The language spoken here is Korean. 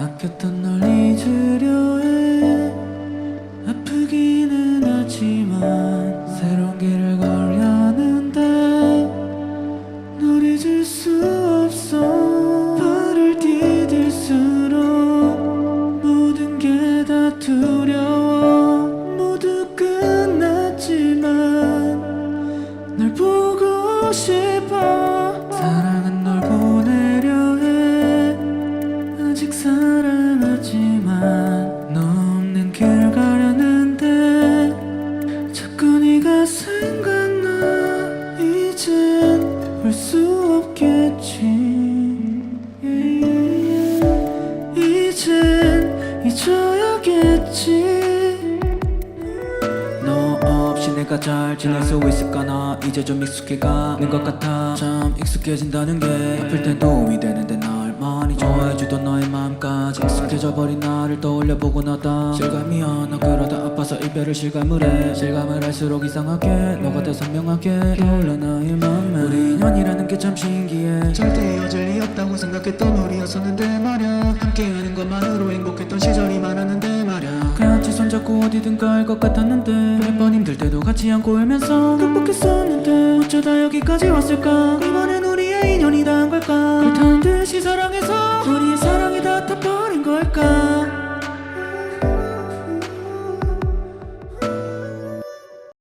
아꼈던 널 잊으려 해. 아프기는 하지만 새로운 길을 걸려는데 널 잊을 수 없어. 발을 디딜수록 모든 게 다 두려워. 모두 끝났지만 널 보고 싶어. 볼 수 없겠지. 이젠 잊어야겠지. 너 없이 내가 잘 지낼 수 있을까나? 이제 좀 익숙해가는 것 같아. 참 익숙해진다는 게 아플 땐 도움이 되는데 날 많이 좋아해주던 너의 마음까지 익숙해져 버린 나를 떠올려보고 나다. 실감이 안나 그러다 아파서 이별을 실감을 해. 실감을 할수록 이상하게 너가 더 선명하게 떠올라 나의 마음 우리 인연이라는 게 참 신기해. 절대 헤어질 리 없다고 생각했던 우리였었는데 말야. 함께하는 것만으로 행복했던 시절이 많았는데 말야. 같이 손잡고 어디든 갈 것 같았는데 몇번 힘들 때도 같이 안고 울면서 극복했었는데 어쩌다 여기까지 왔을까? 이번엔 우리의 인연이 닿은 걸까? 불타는 듯이 사랑해서